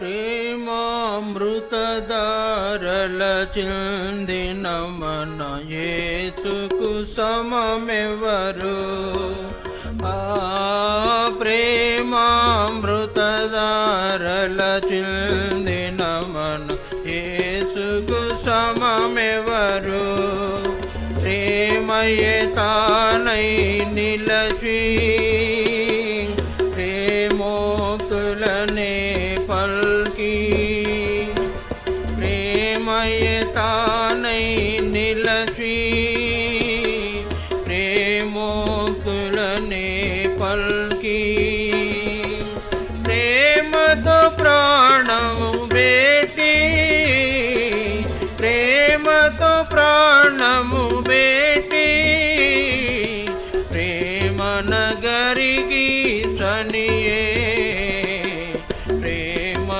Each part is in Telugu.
ప్రేమామృతదారల చిందిన మన యేసుకు సమమెవరు? ఆ ప్రేమామృతదారల చిందిన మన యేసుకు సమమెవరు? ప్రేమయే తానై నిలచి श्री प्रेम तो प्राणम बेटी प्रेम तो प्राणम बेटी प्रेम नगरी की सनिए प्रेम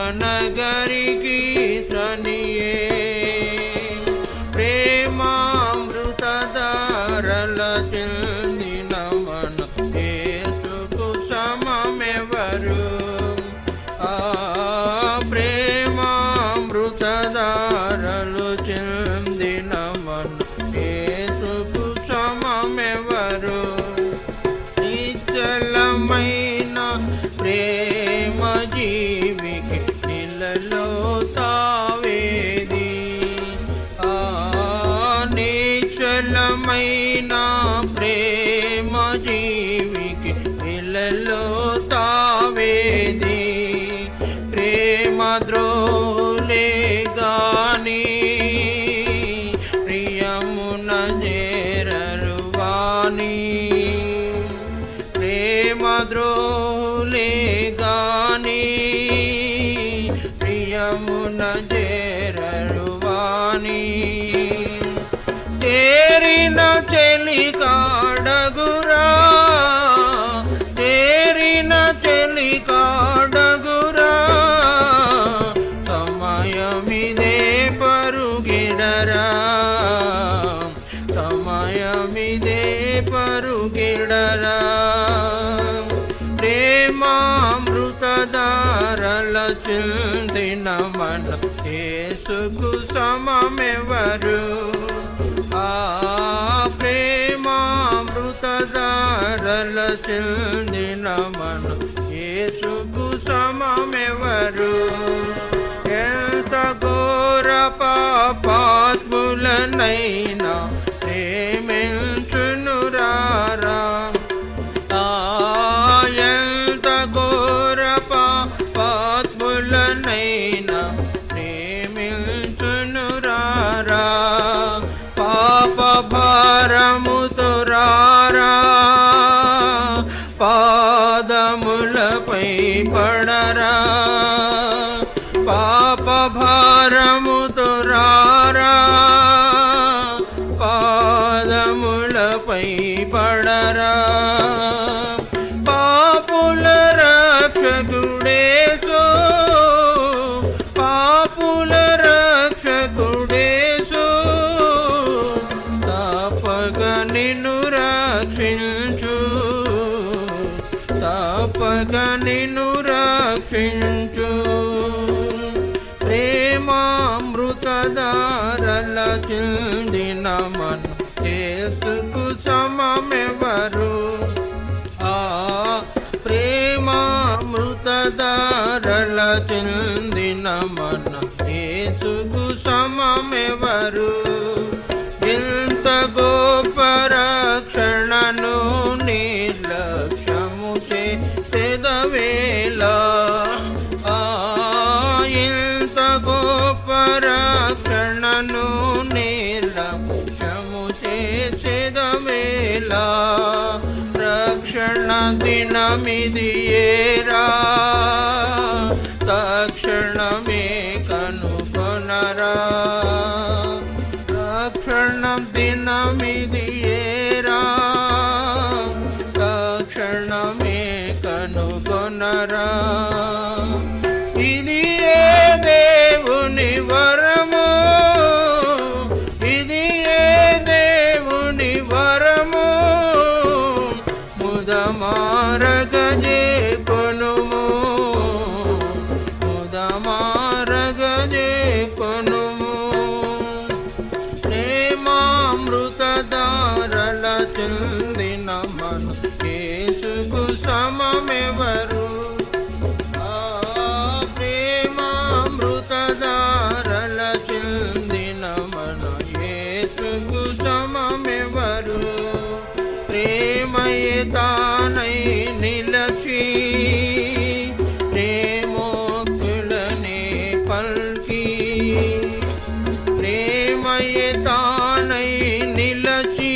నిశ్చలమైన ప్రేమ జీవికి నిలలో తావేది? ఆ నిశ్చలమైన ప్రేమ జీవికి నిలలో తావేది? ప్రేమ ద్రోలే ભવાની તેરી ન ચેલી કાઢ ప్రేమామృతదారల చిందిన మన యేసుకు సమమెవరు? ఆ ప్రేమామృతదారల చిందిన మన యేసుకు సమమెవరు? ఎంత ఘోర పాపాత్ములనైనా ప్రేమించునురారా படரா రక్షించు ప్రేమామృతదారల చిందిన మన యేసుకు సమమెవరు? ఆ ప్రేమామృతదారల చిందిన మన యేసుకు సమమెవరు? ఇంత గొప్ప రక్షణను ರಕ್ಷಣನು ನೀಲ ಕ್ಷಮುತೆ ಚಿದಮೇಲ ರಕ್ಷಣ ದಿನ ಮಿದಿಯೇರ ತಕ್ಷಣವೇ ಕನುಕೊನರ ರಕ್ಷಣ ದಿನ ಮಿದಿಯ సిల్లిన మను కేసుకు సమమెవరు? ప్రేమామృతదారల చిందిన మను ఏసుకు సమమెవరు? ప్రేమయే తానై నిలచి తానై నిలచి